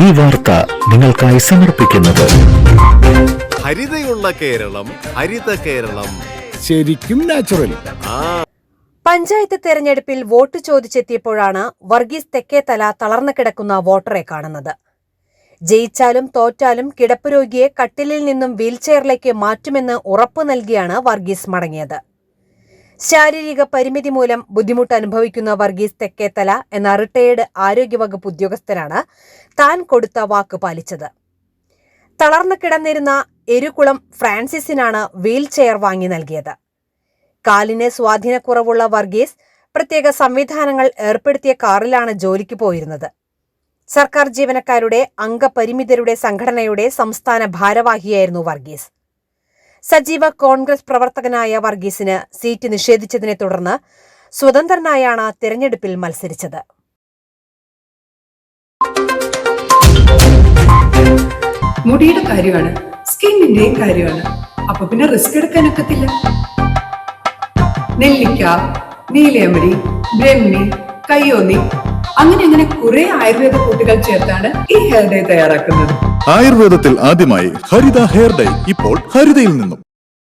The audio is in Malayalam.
ഈ വാർത്ത നിങ്ങൾക്കായി സമർപ്പിക്കുന്നത്. ഹരിതയുള്ള കേരളം ഹരിത കേരളം. ശരിക്കും നാച്ചുറൽ പഞ്ചായത്ത് തെരഞ്ഞെടുപ്പിൽ വോട്ട് ചോദിച്ചെത്തിയപ്പോഴാണ് വർഗീസ് തെക്കേത്തല തളർന്നു കിടക്കുന്ന വോട്ടറെ കാണുന്നത്. ജയിച്ചാലും തോറ്റാലും കിടപ്പ് രോഗിയെ കട്ടിലിൽ നിന്നും വീൽചെയറിലേക്ക് മാറ്റുമെന്ന് ഉറപ്പു നൽകിയാണ് വർഗീസ് മടങ്ങിയത്. ശാരീരിക പരിമിതി മൂലം ബുദ്ധിമുട്ട് അനുഭവിക്കുന്ന വർഗീസ് തെക്കേത്തല എന്ന റിട്ടയേർഡ് ആരോഗ്യവകുപ്പ് ഉദ്യോഗസ്ഥനാണ് താൻ കൊടുത്ത വാക്ക് പാലിച്ചത്. തളർന്നു കിടന്നിരുന്ന എരുകുളം ഫ്രാൻസിസിനാണ് വീൽ ചെയർ വാങ്ങി നൽകിയത്. കാലിന് സ്വാധീനക്കുറവുള്ള വർഗീസ് പ്രത്യേക സംവിധാനങ്ങൾ ഏർപ്പെടുത്തിയ കാറിലാണ് ജോലിക്ക് പോയിരുന്നത്. സർക്കാർ ജീവനക്കാരുടെ അംഗപരിമിതരുടെ സംഘടനയുടെ സംസ്ഥാന ഭാരവാഹിയായിരുന്നു വർഗീസ്. സജീവ കോൺഗ്രസ് പ്രവർത്തകനായ വർഗീസിന് സീറ്റ് നിഷേധിച്ചതിനെ തുടർന്ന് സ്വതന്ത്രനായാണ് തിരഞ്ഞെടുപ്പിൽ മത്സരിച്ചത്. മുടിയുടെ കാര്യമാണ് സ്കിന്നിന്റെയും കാര്യമാണ്. അപ്പൊ പിന്നെ റിസ്ക് എടുക്കാനൊക്കത്തില്ല നെല്ലിക്ക നീലയമരി ബ്രഹ്മി കയ്യോന്നി അങ്ങനെ അങ്ങനെ കുറെ ആയുർവേദ കൂട്ടുകൾ ചേർത്താണ് ഈ ഹെയർ ഡേ തയ്യാറാക്കുന്നത്. ആയുർവേദത്തിൽ ആദ്യമായി ഹരിത ഹെയർ ഡൈ ഇപ്പോൾ ഹരിതയിൽ നിന്നും.